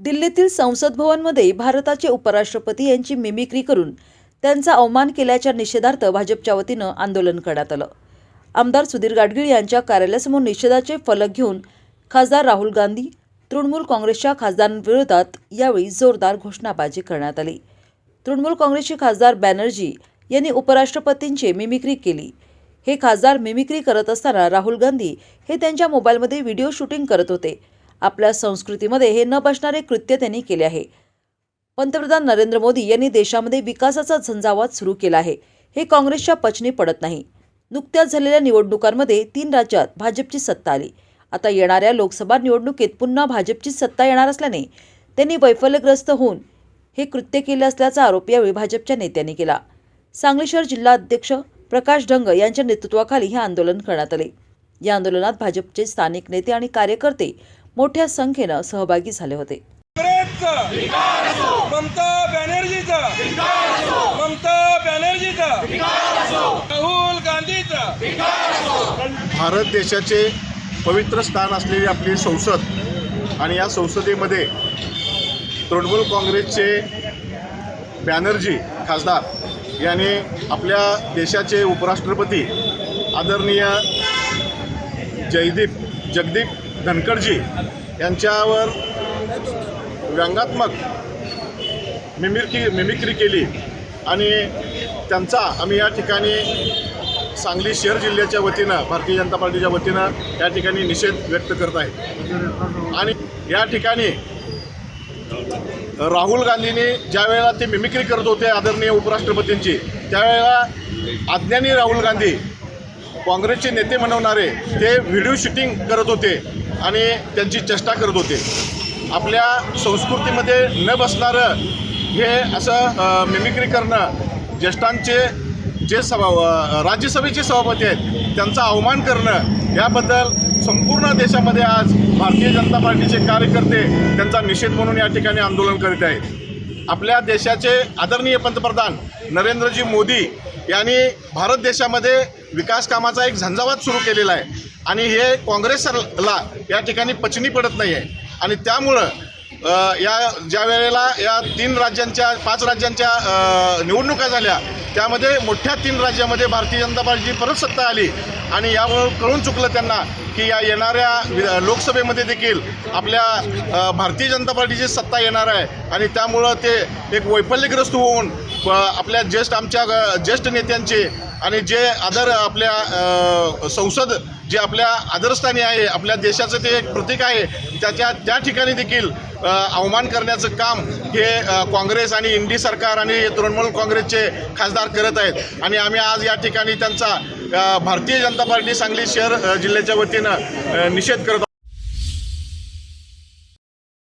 दिल्लीतील संसद भवनमध्ये भारताचे उपराष्ट्रपती यांची मिमिक्री करून त्यांचा अवमान केल्याच्या निषेधार्थ भाजपच्या वतीनं आंदोलन करण्यात आलं. आमदार सुधीर गाडगीळ यांच्या कार्यालयासमोर निषेधाचे फलक घेऊन खासदार राहुल गांधी तृणमूल काँग्रेसच्या खासदारांविरोधात यावेळी जोरदार घोषणाबाजी करण्यात आली. तृणमूल काँग्रेसचे खासदार बॅनर्जी यांनी उपराष्ट्रपतींची मिमिक्री केली. हे खासदार मिमिक्री करत असताना राहुल गांधी हे त्यांच्या मोबाईलमध्ये व्हिडिओ शूटिंग करत होते. आपल्या संस्कृतीमध्ये हे न बसणारे कृत्य त्यांनी केले आहे. पंतप्रधान नरेंद्र मोदी यांनी देशामध्ये विकासाचा झंझावात सुरू केला आहे. हे काँग्रेसच्या पचनी पडत नाही. नुकत्याच झालेल्या निवडणुकांमध्ये तीन राज्यात भाजपची सत्ता आली. आता येणाऱ्या लोकसभा निवडणुकीत पुन्हा भाजपची सत्ता येणार असल्याने त्यांनी वैफल्यग्रस्त होऊन हे कृत्य केले असल्याचा आरोप यावेळी भाजपच्या नेत्यांनी केला. सांगली शहर जिल्हा अध्यक्ष प्रकाश ढंग यांच्या नेतृत्वाखाली हे आंदोलन करण्यात आले. या आंदोलनात भाजपचे स्थानिक नेते आणि कार्यकर्ते मोठ्या संख्येनं सहभागी झाले होते. ममता बॅनर्जीचा! ममता बॅनर्जीचा! राहुल गांधीचा! भारत देशाचे पवित्र स्थान असलेली आपली संसद आणि या संसदेमध्ये तृणमूल काँग्रेसचे बॅनर्जी खासदार यांनी आपल्या देशाचे उपराष्ट्रपती आदरणीय जयदीप जगदीप धनकडजी यांच्यावर व्यंगात्मक मिमिक्री मिमिक्री केली. आणि त्यांचा आम्ही या ठिकाणी सांगली शहर जिल्ह्याच्या वतीनं भारतीय जनता पार्टीच्या वतीनं या ठिकाणी निषेध व्यक्त करत आहे आणि या ठिकाणी राहुल गांधींनी ज्या वेळेला ते मिमिक्री करत होते आदरणीय उपराष्ट्रपतींची त्यावेळेला अज्ञानी राहुल गांधी काँग्रेसचे नेते म्हणवणारे ते व्हिडिओ शूटिंग करत होते. आणि त्यांची चेष्टा करत होते. आपल्या संस्कृतीमध्ये न बसणारं हे असं मिमिक्री करणं ज्येष्ठांचे जे सभा राज्यसभेचे सभापती आहेत त्यांचा अवमान करणं याबद्दल संपूर्ण देशामध्ये आज भारतीय जनता पार्टीचे कार्यकर्ते त्यांचा निषेध म्हणून या ठिकाणी आंदोलन करीत आहेत. आपल्या देशाचे आदरणीय पंतप्रधान नरेंद्रजी मोदी यांनी भारत देशामध्ये विकास कामाचा एक झंझावात सुरू केलेला आहे. आणि हे काँग्रेसला या ठिकाणी पचनी पडत नाही आहे आणि त्यामुळं या ज्या वेळेला या तीन राज्यांच्या पाच राज्यांच्या निवडणुका झाल्या त्यामध्ये मोठ्या तीन राज्यामध्ये भारतीय जनता पार्टीची परत सत्ता आली. आणि यावर कळून चुकलं त्यांना की या येणाऱ्या वि- लोकसभेमध्ये देखील आपल्या भारतीय जनता पार्टीची सत्ता येणार आहे. आणि त्यामुळं ते एक वैफल्यग्रस्त होऊन आपल्या ज्येष्ठ आमच्या ज्येष्ठ नेत्यांचे आणि जे आदर आपल्या संसद जे आपल्या आदरस्थानी आहे आपल्या देशाचं ते एक प्रतीक आहे त्याच्या त्या ठिकाणी देखील अवमान करण्याचं काम हे काँग्रेस आणि इंडी सरकार आणि तृणमूल काँग्रेसचे खासदार करत आहेत आणि आम्ही आज या ठिकाणी त्यांचा भारतीय जनता पार्टी सांगली शहर जिल्ह्याच्या वतीनं निषेध करत आहोत.